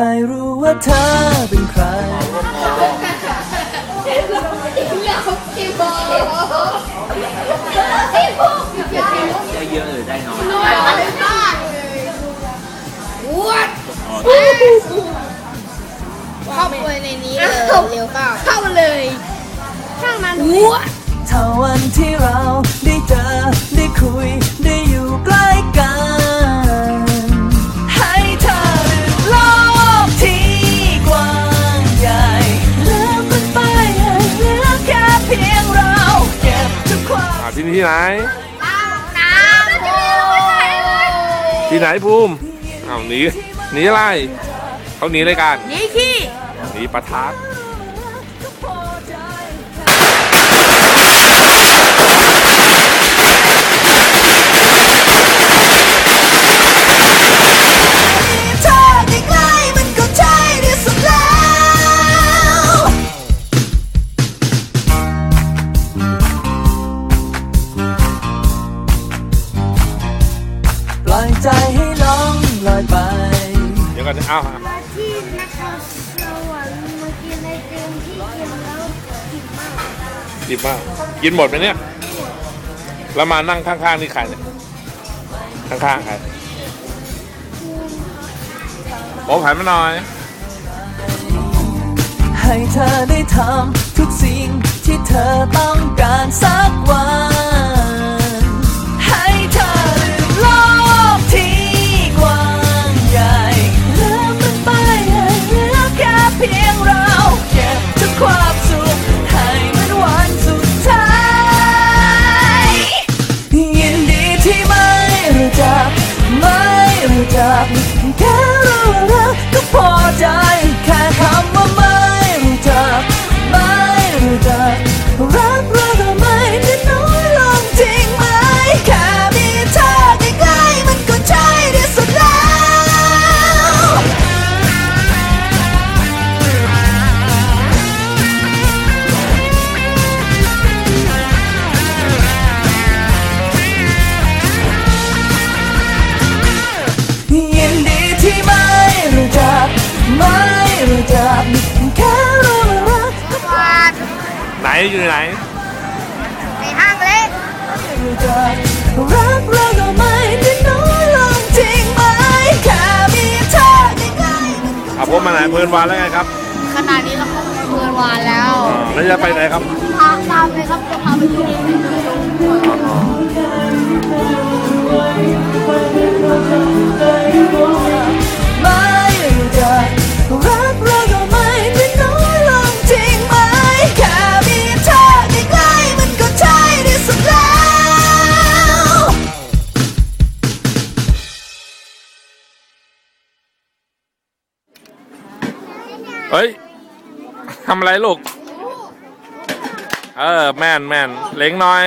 ไม่รู้ว่าเธอเป็นใครได้เยอะหรือได้น้อยเข้าไปในนี้เลยเร็วเปล่าเข้ามาเลยช่างมันวถ้าวันที่เรา ที่นี่ที่ไหนน้ำโอ้ที่ไหนภูมิอ้าวหนีหนีอะไรเขาหนีอะไรกัน นี่ขี้หนีประทัด ใจให้ล่องลอยไป เดี๋ยวก่อนนะเอ้าที่นครสวรรค์เมื่อกี้ในเกมที่กินแล้วกินมากรีบมากกินหมดไหมเนี่ย แล้วมานั่งข้างๆนี่ใครเนี่ย ข้างๆใครโอ้ผ่านมาหน่อย ให้เธอได้ทำทุกสิ่งที่เธอต้องการสักวัน อยู่ไหนในห้างเล็กไม่รู้จักรักเราก็ไม่ได้น้อยลงจริงไหมแค่มีเธอใกล้ๆมันก็อะพบมาไหนเพลินวานแล้วไงครับขนาดนี้เราเข้าเมืองวานแล้วอ่าแล้วจะไปไหนครับพาตามเลยครับจะพาไปดูไม่ เฮ้ยทำอะไรลูก เออ แม่นแม่นเล็งน้อย